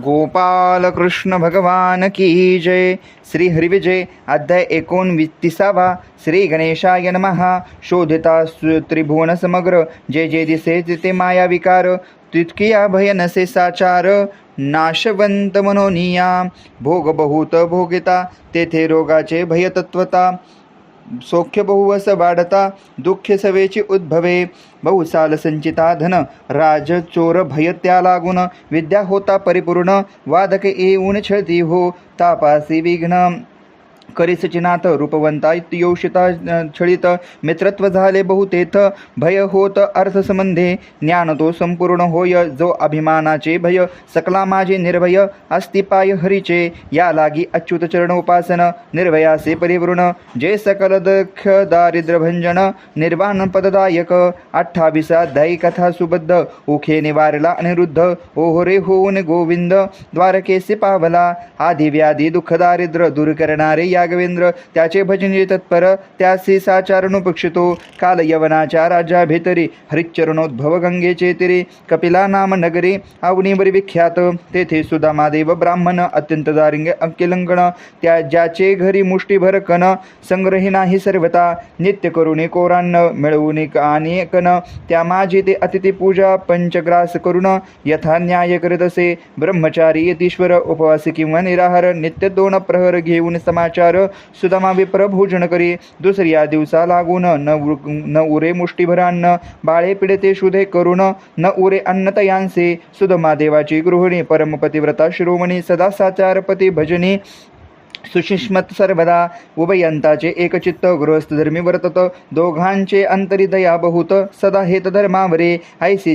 गोपाल कृष्ण भगवान की जय। श्री हरिविजय अध्याय एकोणविसावा श्री गणेशाय नमः। शोधिता सु- त्रिभुवन समग्र। जे जे दिसे तिथे माया विकार। तितकिया भय नसे साचार। नाशवंत मनोनिया। भोग बहुत भोगिता। तेथे रोगाचे भय तत्वता सौख्य बहुवस वाढता दुःख सवेची उद्भवे. बहुसाल संचिता धन राज चोर भय त्या लागून. विद्या होता परिपूर्ण वादक येऊन छळती हो तापासी विघ्न. करिसचिनात रूपवंता योषिता छळित मित्रत्व झाले बहुतेथ भय होत अर्थसंबंधे ज्ञान तो संपूर्ण होय जो अभिमानाचे भय सकला माझे निर्भय अस्तिपाय हरीचे या लागी अच्युत चरण उपासन निर्भयासे परिवृण जे सकल दख दारिद्र्य भंजन निर्वाण पददायक अठ्ठावीसाध्यायी कथा सुबद्ध उखे निवारला अनिरुद्ध ओहरे होऊन गोविंद द्वारकेसे पावला आदिव्याधी दुःखदारिद्र्य दुःख दूर करणारे या यागवेंद्र त्याचे भजन तत्पर त्यासी साचारणुपक्षितो काल यवनाच्या राज्याभितरी हरिच्चरणोद्भव गंगेचे तिरी कपिला नाम नगरी अवनीवर विख्यात तेथे सुदामादेव ब्राह्मण अत्यंत दारिंग अंकिलंगण त्या ज्याचे घरी मुष्टीभर कन संग्रही नाही सर्वता नित्य करुणे कोरान्न मिळवून आणि कन त्या माझी ते अतिथी पूजा पंचग्रास करून यथा न्याय करीत असे ब्रह्मचारी यतीश्वर उपवासी किंवा निराहार नित्य दोन प्रहर घेऊन समाचार सुदामा विप्र भोजन करी. दुसऱ्या दिवसा लागून न न उरे मुष्टीभर अन्न बाळे पिडते शुधे करून न उरे अन्न तयांसे. सुदमा देवाची गृहिणी परमपतिव्रता शिरोमणी सदा साचारपती भजनी सुशिष्मत सर्वदा उभयंताचे एकचित्त गृहस्थधर्मी वर्तत। दोघांचे अंतरी दया बहुत। सदा हेत धर्मावरे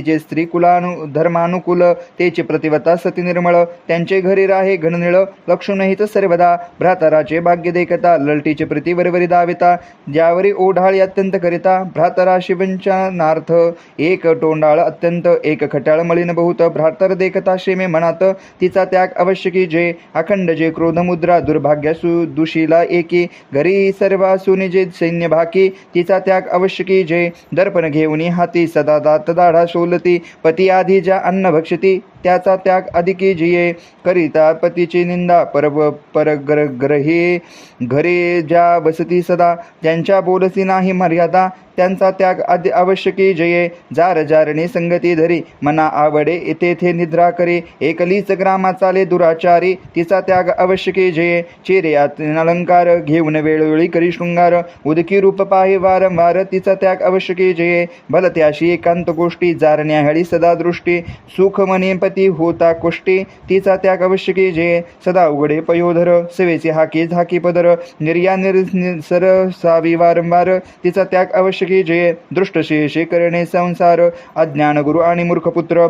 जे स्त्री कुलानु धर्मानुकूल तेचे प्रतिवता सती निर्मळ। त्यांचे घरी राहे घननिळ। लक्ष्मणहित सर्वदा भ्रातराचे भाग्य देखता। ललटीचे प्रति वरवरी दाविता। ज्यावरी ओढाळी अत्यंत करिता। भ्रातरा शिवंचनार्थ। एक टोंडाळ अत्यंत एक खटाळ मलिन बहुत। भ्रातर देखता शेमे मनात। तिचा त्याग अवश्यकी जे। अखंड जे क्रोधमुद्रा दुर्भाग्यासु दुषीला एकी. घरी सर्वा जे सैन्य भाकी. तिचा त्याग अवश्यकी जे दर्पण घेऊनी हाती सदा दात दाढा सोलती. पती आधी ज्या अन्न भक्षती. त्याचा त्याग अधिकी जिये करिता पतीची निंदा परब परग्र ग्रहे घरे ज्या वसती सदा त्यांच्या बोलसी नाही मर्यादा त्यांचा त्याग आदि आवश्यकी जये. जार जारणे संगती धरी मना आवडे तेथे निद्रा करे. एकलीच ग्रामा चाले दुराचारी तिचा त्याग आवश्यकी जये. चेरे अलंकार घेऊन वेळोवेळी करी शृंगार. उदकी रूप पाहे वारंवार तिचा त्याग आवश्यकी जये. भलत्याशी एकांत गोष्टी जारण्याहळी सदा दृष्टी. सुख मने ती होता कोष्टी. तिचा त्याग आवश्यकी जे सदा उघडे पयोधर सेवेचे हाकी झाकी पदर. निर्या निर सर सावी वारंवार. तिचा त्याग आवश्यकी जे दृष्टशेषे करणे संसार. अज्ञान गुरु आणि मूर्खपुत्र.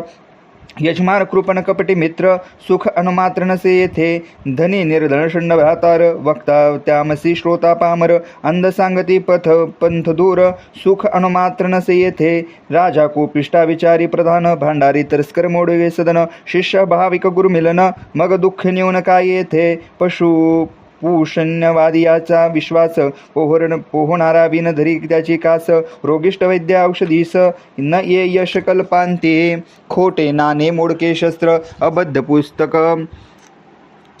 यजमान कृपण कपटी मित्र सुख अनुमात्र नसे येथे धनी निर्धन भ्रातार वक्ता त्यामसी श्रोता पामर अंध सांगती पथ पंथ दूर। सुख अनुमात्र नसे येथे राजा कोपिष्टा विचारी प्रधान भांडारी तरस्कर मोडवे सदन। शिष्य भाविक गुरुमिलन मग दुःख नेऊन काय येथे पशु पूषण्यवादियाचा विश्वास पोहरण पोहणारा विन धरी त्याची कास रोगिष्ट वैद्य औषधीस न ये यश कल्पांते खोटे नाणे मोडके शस्त्र अबद्ध पुस्तक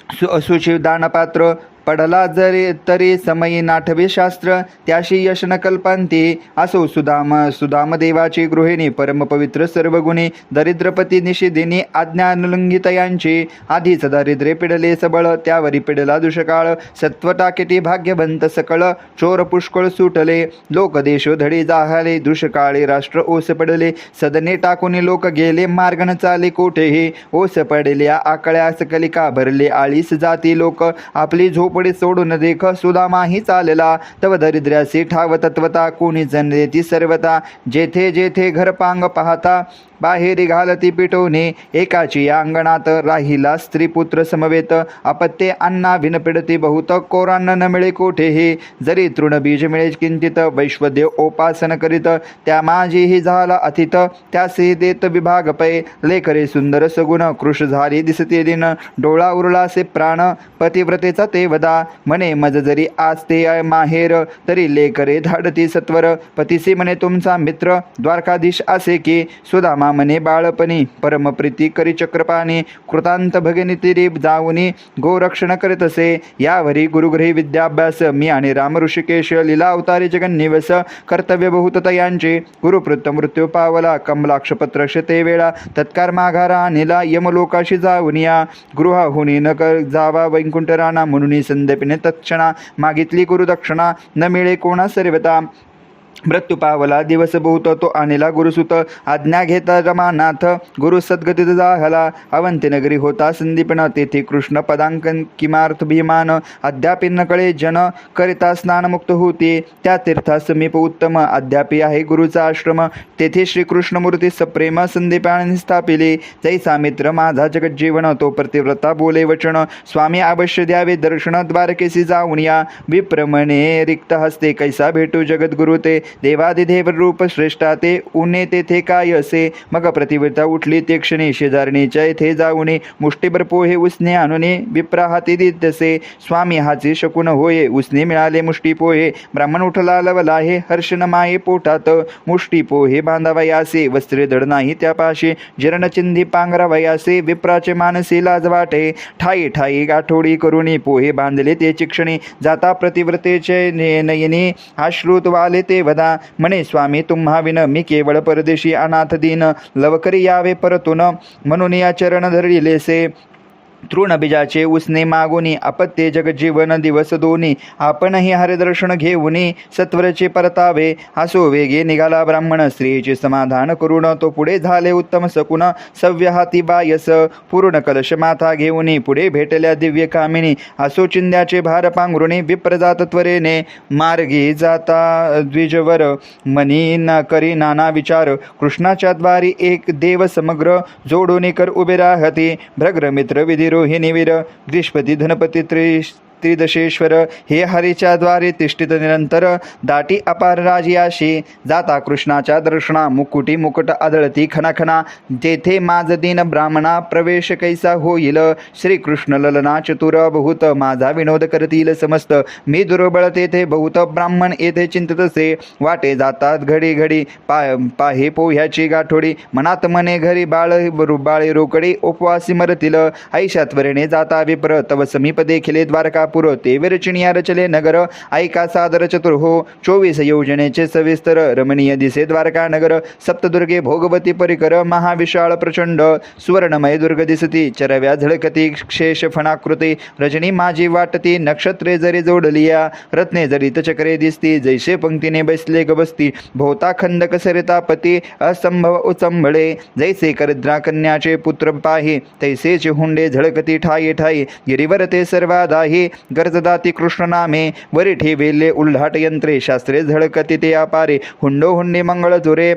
सु असुशिव दानपात्र पडला जरी तरी समयी नाठवे शास्त्र त्याशी यश न कल्पांते असो सुदाम सुदाम देवाची गृहिणी परमपवित्र सर्व गुणी दरिद्रपती निषेधिनी आज्ञानुलंघितयांचे आधीच दारिद्र्य पिडले सबळ त्यावरी पिडला दुष्काळ सत्व टाकेटी भाग्यवंत सकळ चोर पुष्कळ सुटले लोक देश धडे जाहले दुष्काळी राष्ट्र ओस पडले सदने टाकून लोक गेले मार्ग न चाले कोठेही ओस पडल्या आकळ्यास कलिका भरले आळीस जाती लोक आपली झोप झोपडी सोडून देख सुदामाही चालला. तव दरिद्र्यासी ठाव तत्वता कोणी जण देती सर्वता. जेथे जेथे घरपांग पाहता बाहेरी घालती पिटवणे एकाची या अंगणात राहिला स्त्रीपुत्र समवेत. अपत्ये अन्ना भिनपिडती बहुत कोरान्न न मिळे कोठेही. जरी तृणबीज मिळे किंचित वैश्वदेव उपासन करीत. त्या माझीही झाला अथित त्यासही देत विभाग पै. लेकरे सुंदर सगुण कृष झाली दिसते दिन. डोळा उरलासे प्राण पतिव्रतेचा ते वदा. म्हणे मज जरी आज ते माहेर तरी लेकरे धाडती सत्वर. पतिसी म्हणे तुमचा मित्र द्वारकाधीश असे की सुदामा मा मने बाळपणी परमप्रीती करी चक्रपाणी कृतांत भगिनी तिरी जाऊनी गोरक्षण करीत असे. यावरी गुरुगृही विद्याभ्यास मी आणि राम ऋषिकेश लीला अवतारी जगन्निवस कर्तव्य बहुतता यांचे. गुरुपृत्त मृत्यू पावला कमलाक्षपत्र ते वेळा तत्कार माघारा निला यमलोकाशी जाऊन या. गृहाहुनी न कर जावा वैकुंठराणा म्हणून संदपिने तत्क्षणा मागितली गुरुदक्षिणा न मिळे कोणा सर्वता मृत्यू पावला दिवस बहुत तो आणला गुरुसुत. आज्ञा घेता रमानाथ. गुरु सद्गतीत जाहला. अवंती नगरी होता संदीपन तेथे कृष्ण पदांकन किमार्थ भीमान. अद्यापी न कळे जन करिता स्नानमुक्त होते. त्या तीर्था समीप उत्तम अद्यापी आहे गुरुचा आश्रम. तेथे श्रीकृष्णमूर्ती सप्रेम संदीपाने स्थापिले. जैसा मित्र माझा जगज्जीवन तो प्रतिव्रता बोले वचन. स्वामी अवश्य द्यावे दर्शन द्वारकेसी जाऊन या. विप्रमणे रिक्त हस्ते कैसा भेटू जगद्गुरु ते? देवादिदेव रूप श्रेष्ठा ते उन्हे तेथे काय असे? मग प्रतिव्रता उठली ते क्षणी शेजारणीच्या येथे जाऊन मुष्टीभर पोहे उसने आणूने विप्रा हाती देत स्वामी हाचे शकुन होये उसने मिळाले मुष्टी पोहे ब्राह्मण उठला लवला हे हर्षण माये पोटात मुष्टी पोहे बांधावयासे वस्त्रे धड नाही त्या त्यापाशी जीर्णचिंधी पांघरावयासे विप्राचे मानसी लाज वाटे ठाई ठाई गाठोडी करुणी पोहे बांधले ते चिक्षणी जाता प्रतिव्रतेचे ने- नयनी आश्रुत वाले ते वद म्हणे स्वामी तुम्हा विन मी केवळ परदेशी अनाथ दीन लवकरी यावे परतून म्हणून या चरण धरिलेसे तृणबीजाचे उसने मागुनी अपत्ये जगजीवन दिवस दोन्ही आपणही हरिदर्शन घेऊनी सत्वरचे परतावे. असो वेगे निघाला ब्राह्मण स्त्रीचे समाधान करून तो पुढे झाले उत्तम सकुन. सव्य हाती बायस पूर्ण कलश माथा घेऊनी पुढे भेटल्या दिव्य कामिनी. असो चिंद्याचे भार पांघरुणी विप्रजात त्वरेने. मार्गी जाता द्विजवर मनी न करी नाना विचार. कृष्णाच्या द्वारी एक देव समग्र जोडून कर उभे राहते. भ्रग्र मित्र विधिरोहिणी वीर ग्रीष्पती धनपती त्रिश त्रिदशेश्वर हे हरीच्या द्वारे तिष्ठित निरंतर दाटी अपार राजियाशी जाता कृष्णाच्या दर्शना मुकुटी मुकुट आदळती खनाखना तेथे माझ दिन ब्राह्मणा प्रवेश कैसा होईल? श्रीकृष्ण ललना चतुर बहुत माझा विनोद करतील समस्त. मी दुर्बळ तेथे बहुत ब्राह्मण येथे चिंततसे वाटे जातात घडी घडी पाय पाहे पोह्याची गाठोडी मनात मने घरी बाळ बाळे रोकडे उपवासी मरतील. ऐशात्वरेने जाता विप्र तव समीप देखिले द्वारका पुरवते चिणिया रचले नगर ऐका सादर चतुर्हो चोवीस योजनेचे सविस्तर रमणीय दिसे द्वारका नगर सप्तदुर्गे भोगवती परिकर महाविशाळ प्रचंड सुवर्णमय दुर्ग दिसती चरव्या झळकती शेष फणाकृती रजनी माझी वाटती नक्षत्रे जरी जोडलिया रत्ने जरी चक्रे दिसती जैसे पंक्तीने बसले गबसती भोवता खंदक सरिता पती असंभव उचंभळे जैसे करद्रा कन्याचे पुत्र पाही तैसेचे हुंडे झळकती ठाई ठाई गिरीवर ते सर्वादाही गरजदाती कृष्ण नामे वरी ठेविले उल्हाट यंत्रे शास्त्रे झळकती ते आपारे हुंडो हुंडी मंगळ जोरे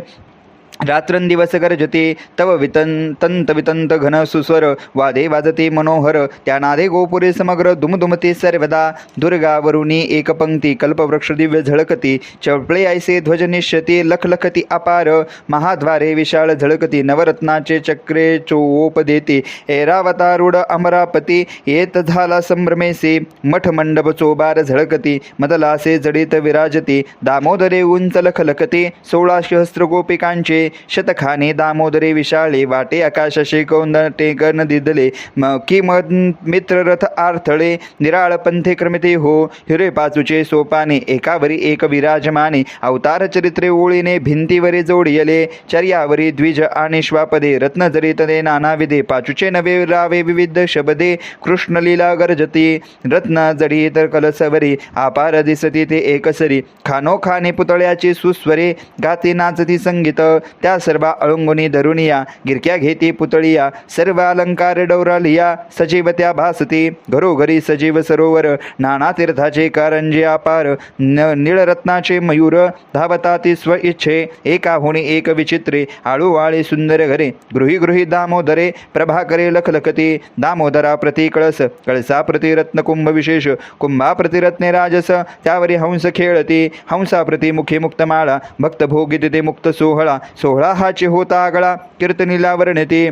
रात्रंदिवस गर्जते तव वितन तंत वितंत घन सुस्वर वादे वाजते मनोहर त्या नादे गोपुरे समग्र दुमदुमते सर्वदा दुर्गावरुणी एक पंक्ती कल्पवृक्ष दिव्य झळकती चपळे ऐसे ध्वज निश्यते लखलखती अपार महाद्वारे विशाळ झळकती नवरत्नाचे चक्रे चोप देते ऐरावतारूढ अमरापती येत झाला संभ्रमेसे मठ मंडप चोबार झळकती मदलासे जडित विराजती दामोदरे उंच लखलखते सोळा सहस्र गोपिकांचे शतखाने दामोदरे विशाळे वाटे आकाश कौंदटे कर्ण दिदले म की मद मित्ररथ आर्थळे निराळ पंथे क्रमिते हो हिरे पाचूचे सोपाने एकावरी एक विराजमाने अवतार चरित्रे ओळीने भिंतीवरी जोडियले चर्यावरी द्विज आणि श्वापदे रत्नजरितदे नानाविधे पाचूचे नवे रावे विविध शबदे कृष्णलीला गर्जती रत्न जडित कलसवरी आपार दिसती ते एकसरी खानोखाने पुतळ्याची सुस्वरे गाती नाचती संगीत त्या सर्व अळुंगुनी धरुणिया गिरक्या घेती पुतळिया सर्व अलंकार डौरालिया सजीव त्या भासती घरोघरी सजीव सरोवर नाना तीर्थाचे कारंजे अपार न निळरत्नाचे मयूर धावता ती स्व इच्छे एका होणी एक विचित्रे आळूवाळी सुंदर घरे गृही गृही दामोदरे प्रभाकरे लखलखती दामोदरा प्रति कळस कळसा प्रति रत्न कुंभ विशेष कुंभा प्रतिरत्ने राजस त्यावरी हंस खेळती हंसा प्रति मुखे मुक्तमाळा भक्त भोगी तिथे मुक्त सोहळा सो सोहळा हाचे होता आगळा कीर्तनीला वर्णते.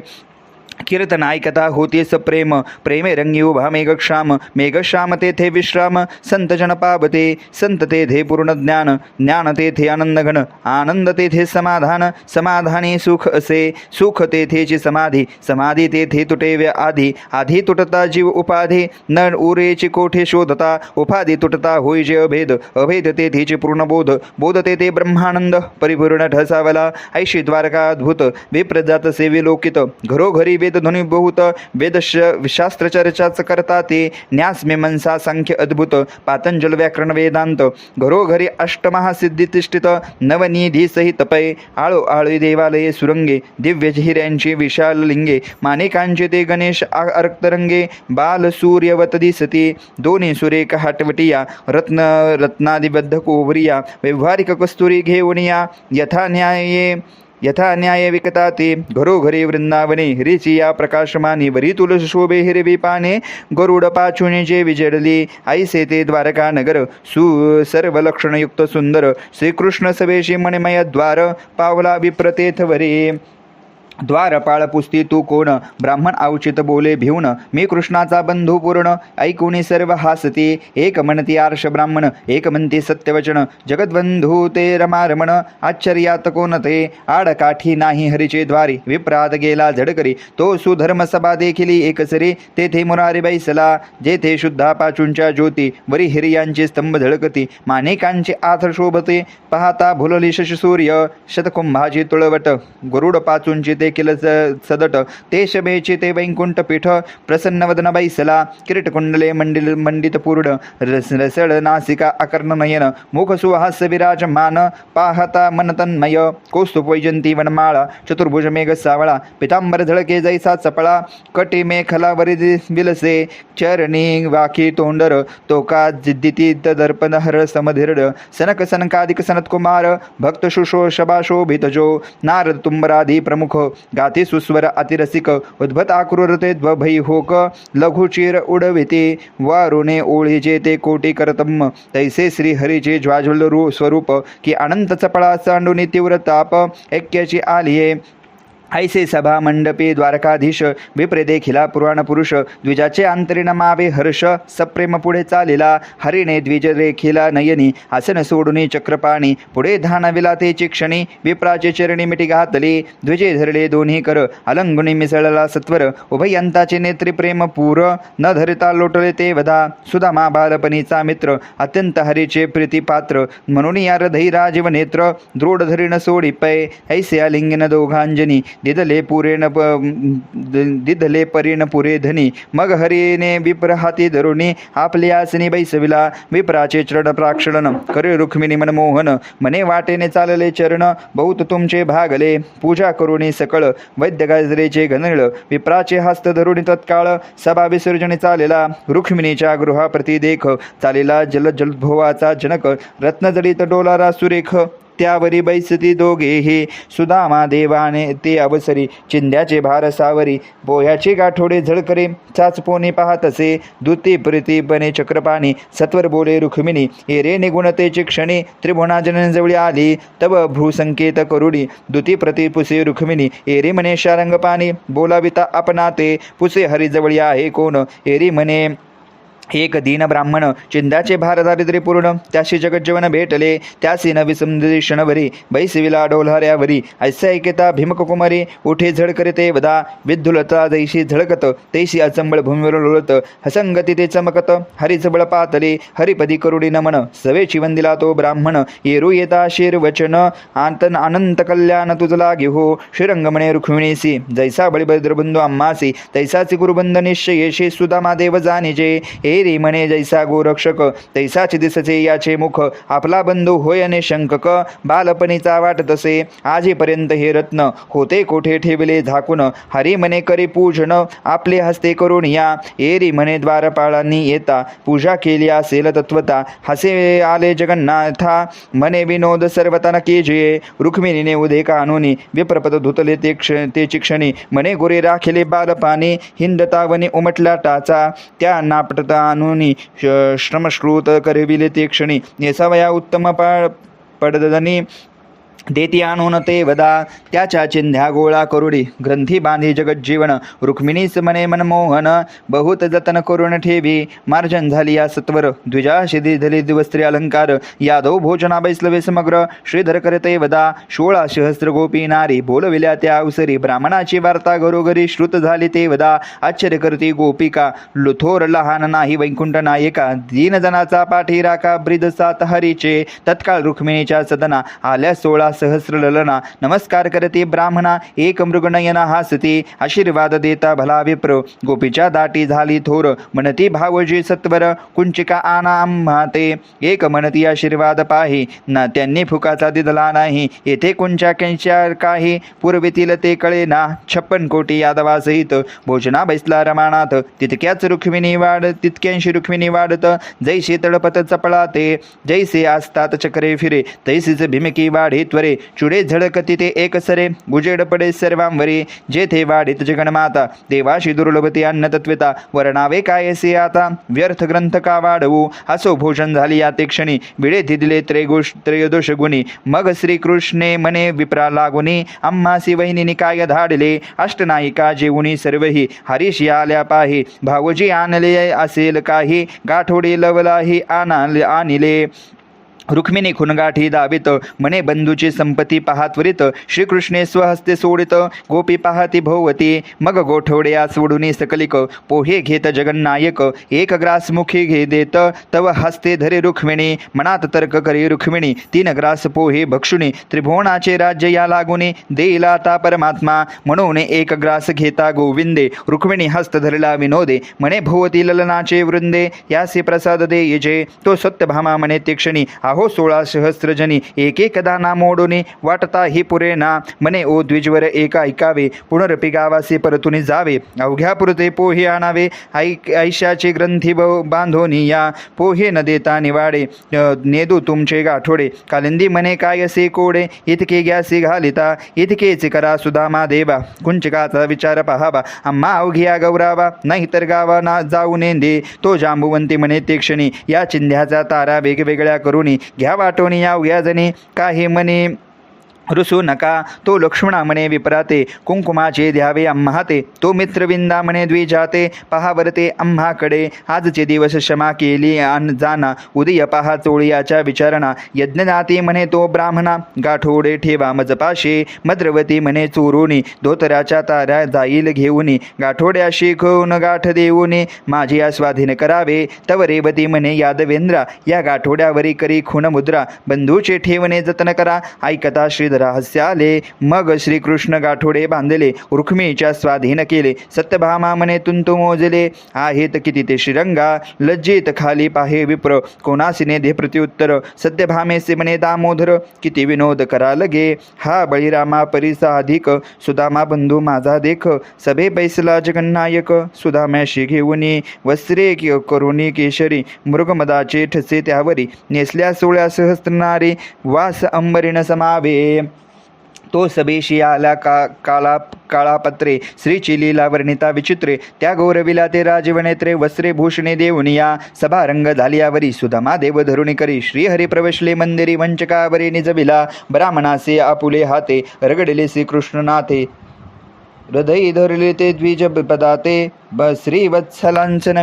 कीर्तन ऐकता होतीस प्रेम प्रेमे रंगी उभा मेघक्षाम मेघश्याम तेथे विश्राम संत जन पावते संत तेथे पूर्ण ज्ञान ज्ञान तेथे आनंदघन आनंद तेथे समाधान समाधाने सुख असे सुख तेथेची समाधी समाधी तेथे तुटे व्य आधी आधी तुटता जीव उपाधी न उरेची कोठे शोधता उपाधी तुटता होई जे अभेद अभेद तेथेचे पूर्ण बोध बोध तेथे ब्रह्मानंद परिपूर्ण ठसावला ऐशी द्वारका अद्भुत विप्रजात सेवी लोकित घरोघरी वेदध्वनी बहुत वेद शास्त्र चर्चाच करता ते न्यास मीमांसा सांख्य अद्भुत. पातंजल व्याकरण वेदांत. घरोघरी अष्टमहासिद्धी तिष्ठित. नवनिधी सहित पै. आळो आळी देवालये सुरंगे. दिव्य हिऱ्यांची विशाल लिंगे. मानिकांचे ते गणेश अर्क्तरंगे. बाल सूर्यवत दिसती. दोन्ही सुरेख हाटवटिया. रत्न रत्नादिबद्ध कोवरिया. व्यवहारिक कस्तुरी घेऊन या. यथा न्याये. यथा न्याय विकता ते घरोघरी वृंदावने हिरीची या प्रकाशमानी वरी तुलस शोभे हिरवी पाने गरुड पाचुने जे विजडली ऐसे ते द्वारका नगर सु सर्व लक्षणयुक्त सुंदर श्रीकृष्ण सवेशी मणिमय द्वार पावला विप्रतेथ वरी द्वारपाळ पुस्ती तू कोण? ब्राह्मण औचित बोले भिवून मी कृष्णाचा बंधू पूर्ण. ऐकुनी सर्व हासती एक म्हणती आर्ष ब्राह्मण एक म्हणती सत्यवचन. जगद्बंधू ते रमारमण आश्चर्यात कोण ते? आडकाठी नाही हरीचे द्वारी विप्रात गेला झडकरी तो सुधर्म सभा देखिली एकसरी तेथे मुरारी बैसला. जेथे शुद्धा पाचूंच्या ज्योती वरी हिरियांचे स्तंभ झळकती. माणिकांचे आथ शोभते पाहता भुलली शशसूर्य शतकुंभाची तुळवट. गरुड पाचूंची देखील स- सदट. ते शबेचे ते वैकुंठ पीठ प्रसन्न वदन बैसला किरीटकुंडले मंडिल मंडित पूर्ण. रस रसळ नासिका अकर्ण नयन मुख सुहास्य विराजमान पाहता मन तन्मय कौस्तुभ वैजंती वनमाळा चतुर्भुज मेघ सावळा पितांबर झळके जैसा चपळा कटी मेखला वरी विलसे चरणी वाकी तोंडर तोका जिद्दिती दर्पण हर समधिरड सनक सनकादिक सनत कुमार भक्त शुशोषभा शोभितजो नारद तुंबराधी प्रमुख गाती सुस्वर अतिरसिक उद्भत आक्रूरते द्वभई होक लघुचीर उडविते वारुणे ओळीचे ते कोटी करतम तैसे श्री हरीचे ज्वाज्वल स्वरूप की अनंत चपळा सांडुनी तीव्र ताप ऐक्याची आलिये ऐसे सभा मंडपे द्वारकाधीश विप्रदेखिला पुराण पुरुष द्विजाचे अंतरीण मावे हर्ष सप्रेम पुढे चालिला हरिणे द्विजरेखिला नयनी आसन सोडुनी चक्रपाणी पुढे धानविला ते चिक्षणी विप्राचे चरणी मिटी घातली द्विजे धरले दोन्ही कर अलंगुनी मिसळला सत्वर उभयंताचे नेत्री प्रेम पूर न धरिता लोटले ते वधा सुदामा बालपणीचा मित्र अत्यंत हरीचे प्रीतिपात्र म्हणून या हृदयी राजीव नेत्र दृढ धरीण सोडी पै ऐसे आलिंगन दोघांजनी दिदले पुरेण प दिदले परीण पुरे धनी। मग हरीने विप्र हाती धरुणी आपली आसनी बैसविला। विप्राचे चरण प्राक्षण करे रुक्मिणी मनमोहन मने वाटेने चालले चरण बहुत तुमचे भागले। पूजा करुणी सकळ वैद्य गाजरेचे घनळ विप्राचे हस्त धरुणी तत्काळ सभा विसर्जने चालेला। रुक्मिणीच्या गृहाप्रती देख चालेला जल जलभोवाचा जनक। रत्नजडित डोलारा सुरेख। त्यावरी बैसती दोघेही सुदामा देवाने ते अवसरी. चिंध्याचे भार सावरी. बोह्याची गाठोडे झळकरे. चाचपोनी पाहत असे. दुती प्रीती बने चक्रपाणी. सत्वर बोले रुक्मिणी. एरे निगुणतेची क्षणी त्रिभुणाजनजवळी आली. तव भ्रूसंकेत करुडी. दुती प्रती पुसे रुक्मिणी. एरे म्हणे शारंगपाणी. बोलाविता आपणाते पुसे हरिजवळी आहे कोण? एरी म्हणे एक दीन ब्राह्मण चिंदाचे भार दारिद्र्य पूर्ण. त्याशी जगज्जीवन भेटले. त्यासी न विसंधी क्षणभरी बैसविला डोलहऱ्यावरी. ऐसा ऐकेता भीमक कुमारी उठे झड ते वदा. विद्युलता जैशी झळकत तैशी अचंबळ भूमीवर लोळत. हसंगती ते चमकत हरिचबळ पातले हरिपदी करुडी नमन सवे वंदिला तो ब्राह्मण. येरू येता शेर वचन आंतन अनंत कल्याण तुझला घेहो श्रीरंगमणे रुक्मिणीसी जैसा बळीभद्रबंधू अम्मासी. तैसासी गुरुबंध निश्चयेशी सुदामा देव जाणीजे. एरी म्हणे जैसा गोरक्षक तैसाच दिसचे याचे मुख. आपला बंधू होय अने शंकक बालपणीचा वाट तसे. आजीपर्यंत हे रत्न होते कोठे ठेवले झाकून? हरी म्हणे करी पूजन आपले हस्ते करून या. एरी म्हणे द्वारपाळांनी येता पूजा केली असेल तत्वता. हसे आले जगन्नाथा म्हणे विनोद सर्वताना केजे. रुक्मिणीने उदे कानोनी विप्रपद धुतले ते क्ष ते चिक्षणी. म्हणे गुरे राखिले बालपाने हिंदतावने उमटला टाचा. त्या नापटता अनुनी श- श्रमश्रुत करविले ते क्षणी। नेसावया उत्तम पा पडदनी देती आणून ते वदा त्याच्या चिंध्या गोळा करुडी. ग्रंथी बांधी जगज्जीवन रुक्मिणीस मने मनमोहन बहुत जतन करून ठेवी. मार्जन झाली या सत्वर द्विजा शिधी धली दिवस्त्री अलंकार. यादव भोजना बैसलवे समग्र श्रीधर करते वदा. सोळा सहस्र गोपी नारी बोलविल्या त्या अवसरी ब्राह्मणाची वार्ता घरोघरी श्रुत झाली ते वदा. आश्चर्य करती गोपिका. लुथोर लहान नाही वैकुंठ नायिका. दीनजनाचा पाठी राखा ब्रिद सात हरीचे. तत्काळ रुक्मिणीच्या सदना. आल्या सोळा सहस्र ललना नमस्कार करते ब्राह्मणा एक मृगनयना हासती आशीर्वाद देता भला विप्र. गोपीच्या दाटी झाली थोर म्हणती भावजी सत्वर कुंचिका आना आम्हाते एक म्हणती आशीर्वाद पाही ना त्यांनी फुकाचा दिदला नाही. येथे कुंच्या कंच्या काही पूर्वीतील ते कळे ना. छप्पन कोटी यादवासहित भोजना बैसला रमानात तितक्याच रुक्मिणी वाढ तितक्यांशी रुक्मिणी वाढत जैसे तळपत चपळा ते जैसे आसतात चक्रे फिरे तैसीच भीमकी वाढे त्वरे चुडे झळकती ते एकसरे गुजेड पडे सर्वांवरी जेथे वाढीत जगणमाता देवाशी दुर्लभती अन्न तत्विता वर्णावे कायसे आता? व्यर्थ ग्रंथ का वाढवू? असो भोजन झाली या ते क्षणी विडेधी दिले त्रेगोष त्रयोदोष गुणी मग श्रीकृष्णे मने विप्रा लागुनी अम्मासी वहिनी काय धाडले? अष्टनायिका जेवणी सर्वही? हरीश आल्या पाही भावजी आणले असेल काही? गाठोडे लवलाही आणाले आणले. रुक्मिणी खुनगाठी दावित मने बंधूची संपत्ती पहा त्वरित श्रीकृष्णे स्वहस्ते सोडित गोपी पाहती भोवती मग गोठवड्या सोडून सकलिक पोहे घेत जगन्नायक एक ग्रास मुखी घे देत तव हस्ते धरे रुक्मिणी मनात तर्क करी रुक्मिणी तीन ग्रास पोहे भक्षुणी त्रिभुवनाचे राज्य या लागुनी देईल आता परमात्मा म्हणून एक ग्रास घेता गोविंदे रुक्मिणी हस्त धरला विनोदे म्हणे भोवती ललनाचे वृंदे यासी प्रसाद देयजे तो सत्यभामा म्हणे ते क्षणी हो सोळा सहस्रजनी एकेकदा ना मोडोने वाटता ही पुरे ना. मने ओ द्विजवर एक ऐकावे पुनरपी गावासे परतुनी जावे. अवघ्या पुरते पोहे आणावे ऐक ऐशाचे ग्रंथी ब बांधोनी या. पोहे न देता निवाडे नेदू तुमचे गाठोडे. कालिंदी म्हणे काय असे कोडे इतके ग्यासी घालिता इतकेच करा सुदामा देवा. कुंचकाचा विचार पहावा आम्हा अवघिया गौरावा. नाहीतर गावा ना जाऊ नेंदे तो जांबुवंती म्हणे ते क्षणी या चिंध्याचा तारा वेगवेगळ्या करुणी घ्या वाटोनी या उग्या जणी काही म्हणे? रुसू नका तो लक्ष्मणा म्हणे विपराते कुंकुमाचे द्यावे आम्हाते तो मित्रविंदा म्हणे द्विजाते पहावरते आम्हाकडे आजचे दिवस क्षमा केली आन जाना उदय पहा चोळियाच्या विचारणा। यज्ञनाती म्हणे तो ब्राह्मणा गाठोडे ठेवा मजपाशे मद्रवती म्हणे चोरुनी धोतराच्या ताऱ्या जाईल घेऊनी गाठोड्याशी घेऊन गाठ देऊनी माझी आस्वाधीन करावे तव रेवती म्हणे यादवेंद्रा या गाठोड्यावरी करी खून मुद्रा बंधूचे ठेवणे जतन करा ऐकता श्रीधर हस्याले मग श्रीकृष्ण गाठोडे बांधले रुक्मीच्या स्वाधीन केले सत्यभामा म्हणे तुंतु मोजले. आहेत किती ते श्रीरंगा लज्जित खाली पाहे विप्र. कोणासिने दे प्रत्युत्तर? सत्यभामेसे म्हणे दामोदर किती विनोद करा लगे? हा बळीरामा परिसा अधिक सुदामा बंधू माझा देख. सभे बैसला जगन्नायक. सुदाम्याशी घेऊनी वस्त्रे कि- करुणी केशरी. मृगमदाचे ठसे त्यावरी. नेसल्या सोळ्या सहस्त्रनारी. वास अंबरीण समावे. तो सबेशी आला का काळा काळापत्रे श्रीचिलीला वर्णिता विचित्रे त्या गौरविला ते राजवनेत्रे वस्त्रे भूषणे देऊन या सभा रंग झालियावरी सुधमा देव धरुणी करी श्रीहरी प्रवेशले मंदिरी वंचकावरी निजविला ब्राह्मणासे आपुले हाते रगडले श्रीकृष्णनाथे हृदयी धरले ते द्विज ब श्रीवत्सलांचन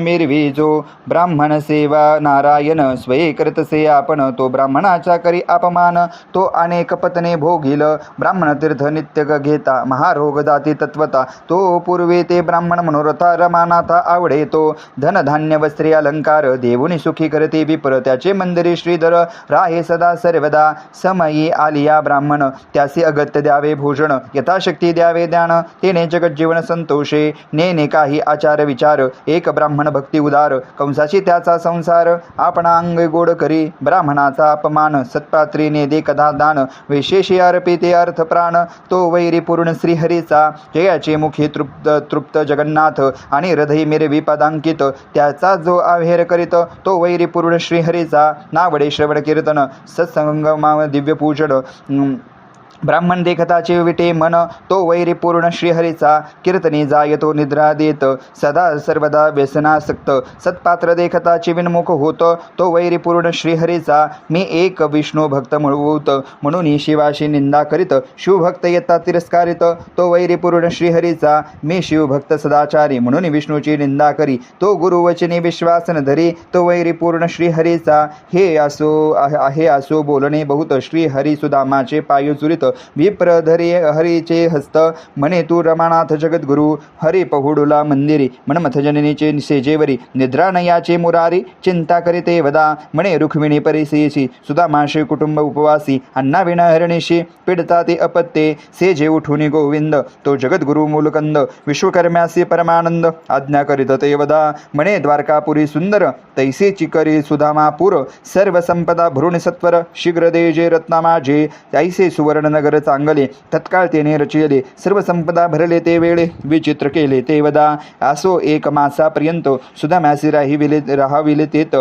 ब्राह्मण सेवा नारायण स्वये करतसे आपण तो ब्राह्मणाचा करी अपमान तो अनेक पतने भोगील ब्राह्मण तीर्थ नित्य घेता महारोग दाती तत्वता तो पूर्वे ते ब्राह्मण मनोरथा रमानाथा आवडे तो धनधान्य वस्त्रे अलंकार देवुनी सुखी करते विपर त्याचे मंदिरे श्रीधर राहे सदा सर्वदा समयी आलिया ब्राह्मण त्यासी अगत्य द्यावे भूषण यथाशक्ती द्यावे ज्ञान तेने जगज्जीवन संतोषे नेने काही आचार विचार एक ब्राह्मण भक्ती उदार कंसाची त्याचा संसार आपणा अंग गोड करी ब्राह्मणाचा अपमान सत्पात्रीने दे कदा दान विशेषी अर्पिते अर्थ प्राण तो वैरी पूर्ण श्रीहरीचा जयाचे मुखी तृप्त तृप्त जगन्नाथ आणि हृदय मिरवी पदांकित त्याचा जो अवेर करीत तो वैरी पूर्ण श्रीहरीचा नावडे श्रवण कीर्तन सत्संगमा दिव्य पूजन ब्राह्मण देखता विटे मन तो वैरी पूर्ण श्रीहरीचा कीर्तनी जायतो निद्रा देत सदा सर्वदा व्यसनासक्त. सत्पात्र देखता विनमुख होत तो वैरी पूर्ण श्रीहरीचा मी एक विष्णू भक्त म्हणूत म्हणून शिवाशी निंदा करीत शिवभक्त येता तिरस्कारित. तो वैरी पूर्ण श्रीहरीचा मी शिवभक्त सदाचारी. म्हणून विष्णूची निंदा करी. तो गुरुवचनी विश्वासन धरी. तो वैरी पूर्ण श्रीहरीचा हे असो आहे असो बोलणे बहुत. श्रीहरी सुदामाचे पाय चुरित विप्र धरी हरीचे हस्त। म्हणे तू रमानाथ जगद्गुरु। हरी पहुडुला मंदिरी। मनमथ जननीचे सेजेवरी निद्रानयाचे मुरारी। चिंता करीते वदा। म्हणे रुक्मिणी परिसेशी सुदामाशी कुटुंब उपवासी। अण्णा विना हरणीशी पिडता ते अपत्ये सेजे उठुनी गोविंद। तो जगद्गुरु मूलकंद। विश्वकर्म्यासी परमानंद। आज्ञा करीत ते वदा। म्हणे द्वारकापुरी सुंदर। तैसे चिकरी सुदामापुर सर्व संपदा भ्रूण सत्वर। शीघ्र देजे रत्नामाजे। ऐसे नगर चांगले तत्काळ तेने रचिले सर्व संपदा भरले ते वेळे विचित्र केले ते वदा. असो एक मासापर्यंत सुद्धा सुदाम्यासी राहिविले राहाविले तेत.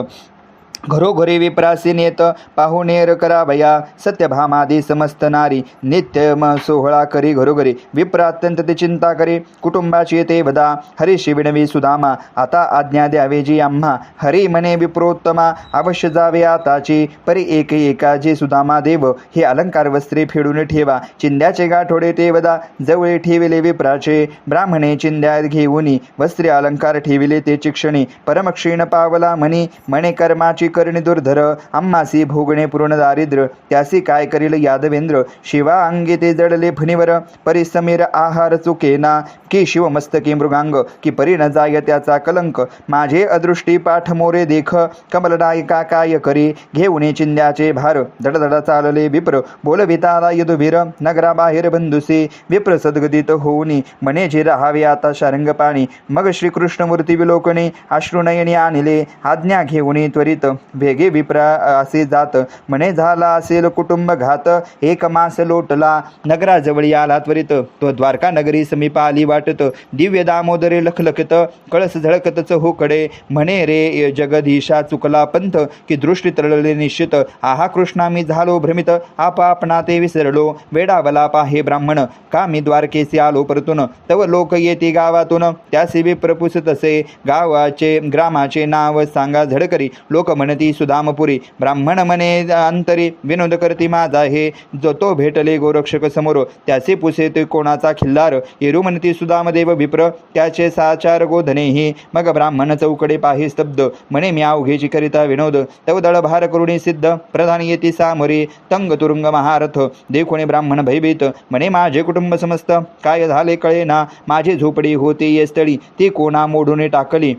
घरोघरी विप्रासी नेत पाहुणेर करावया सत्यभामादी समस्त नारी. नित्य म सोहळा करी घरोघरी. विप्र अत्यंत ते चिंता करी. कुटुंबाची ते वदा. हरीशी विणवी सुदामा. आता आज्ञा द्यावे जी आम्हा. हरी म्हणे विप्रोत्तमा. अवश्य जावे आताची. परी एक एकाजी सुदामा देव. हे अलंकार वस्त्रे फेडून ठेवा. चिंद्याचे गाठोडे ते वदा. जवळे ठेविले विप्राचे. ब्राह्मणे चिंद्या घेऊनी. वस्त्रे अलंकार ठेविले ते चिक्षणी. परमक्षीण पावला म्हणी. मणे कर्माची करणी दुर्धर आम्हासी भोगणे पूर्ण दारिद्र्य त्यासी काय करील यादवेंद्र? शिवा अंगे ते जडले फणीवर परिसमीर आहार चुकेना की शिवमस्तकी मृगांग की परी न जाय त्याचा कलंक? माझे अदृष्टी पाठ मोरे देख कमलनायका काय करी? घेऊन चिंद्याचे भार दडदड चालले विप्र बोलविताला यदुभीर नगराबाहेर बंधुसे विप्र सद्गदित होऊनी म्हणे राहावे आता शारंग पाणी मग श्रीकृष्णमूर्ती विलोकणे अश्रुनयनी आणले आज्ञा घेऊन त्वरित भेगे विप्रा असे जात. म्हणे झाला असेल कुटुंब घात. एक मास लोटला नगराजवळी आला त्वरित. तो द्वारका नगरी समीप आली वाटत. दिव्य दामोदरे लखलखत कळस झळकतच होकडे म्हणे रे जगदीशा चुकला पंथ की दृष्टी तळले निश्चित. आहा कृष्णा मी झालो भ्रमित. आपापणा ते विसरलो. वेडावला पाहे ब्राह्मण. का मी द्वारकेसी आलो परतून? तव लोक येते गावातून. त्यासी प्रपुस तसे. गावाचे ग्रामाचे नाव सांगा झडकरी लोक म्हणती सुदामपुरी ब्राह्मण म्हणे अंतरी विनोद करती माझा हे. जो तो भेटले गोरक्षक समोर त्याचे पुसे ते कोणाचा खिल्लार. येरू म्हणती सुदामदेव विप्र त्याचे साचार गोधनेही मग ब्राह्मण चौकडे पाहि स्तब्ध. म्हणे मी अवघेची करिता विनोद. तव दळ भार करुणी सिद्ध. प्रधान येती सामरी. तंग तुरुंग महारथ. देखोणे ब्राह्मण भयभीत. म्हणे माझे कुटुंब समस्त. काय झाले कळे ना माझी झोपडी होती ये स्थळी. ती कोणा मोडून टाकली.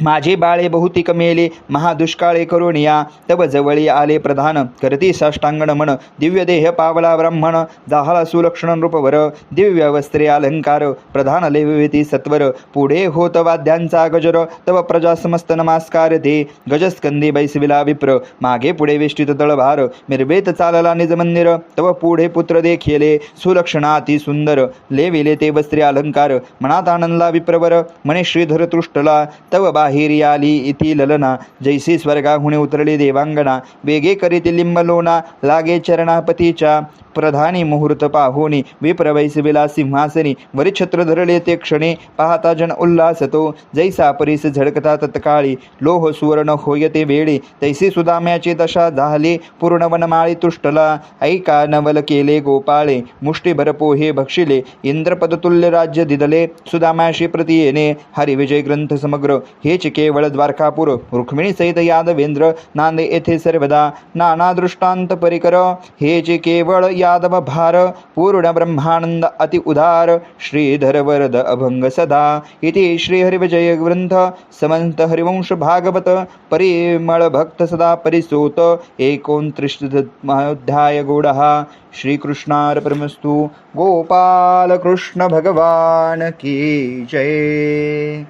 माझे बाळे बहुतिक मेले महादुष्काळे करून या. तव जवळी आले प्रधान करती साष्टांगण म्हण दिव्य देह पावला ब्राह्मण जाहला सुलक्षण रूपवर. दिव्य वस्त्रे अलंकार प्रधान लेविती सत्वर. पुढे होत वाद्यांचा गजर तव प्रजा समस्त नमस्कार दे. गजस्कंदी बैसविला विप्र मागे पुढे वेष्टित तळभार. मिरवेत चालला निज मंदिर तव पुढे पुत्र देखिले. सुलक्षणाती सुंदर लेविले ते वस्त्रे अलंकार. मनात आनंदला विप्रवर म्हणे श्रीधर तृष्टला. तव बा आली इति ललना जैसी स्वर्गाहुणे उतरली देवांगणा वेगे करीती लिंबलोना लागे चरणापतीच्या प्रधानी मुहूर्त पाहुनी विप्रवैसविला सिंहासनी वरिछत्र धरले ते क्षणी पाहता जन उल्लासतो जैसा परीस झडकता तत्काळी लोह सुवर्ण होय ते वेळी तैसी सुदाम्याची दशा झाली पूर्ण वनमाळी तुष्टला ऐका नवल केले गोपाळे मुष्टीभर पोहे भक्षिले इंद्रपदतुल्य राज्य दिदले सुदाम्याशी प्रति येणे हरिविजय ग्रंथ समग्र हेच केवळ द्वारकापूर रुक्मिणी सहित यादवेंद्र नांदे येथे सर्वदा नाना दृष्टांत परिकर हेच केवळ यादव भार पूर्ण ब्रह्मानंद अति उदार श्रीधर वरद अभंग सदा इति श्रीहरिविजय ग्रंथ समंत हरिवंश भागवत परिमळ भक्त सदा परिसोत एकोणत्रिशोध्याय गूढः श्रीकृष्णार्पणमस्तु गोपालकृष्ण भगवान की जय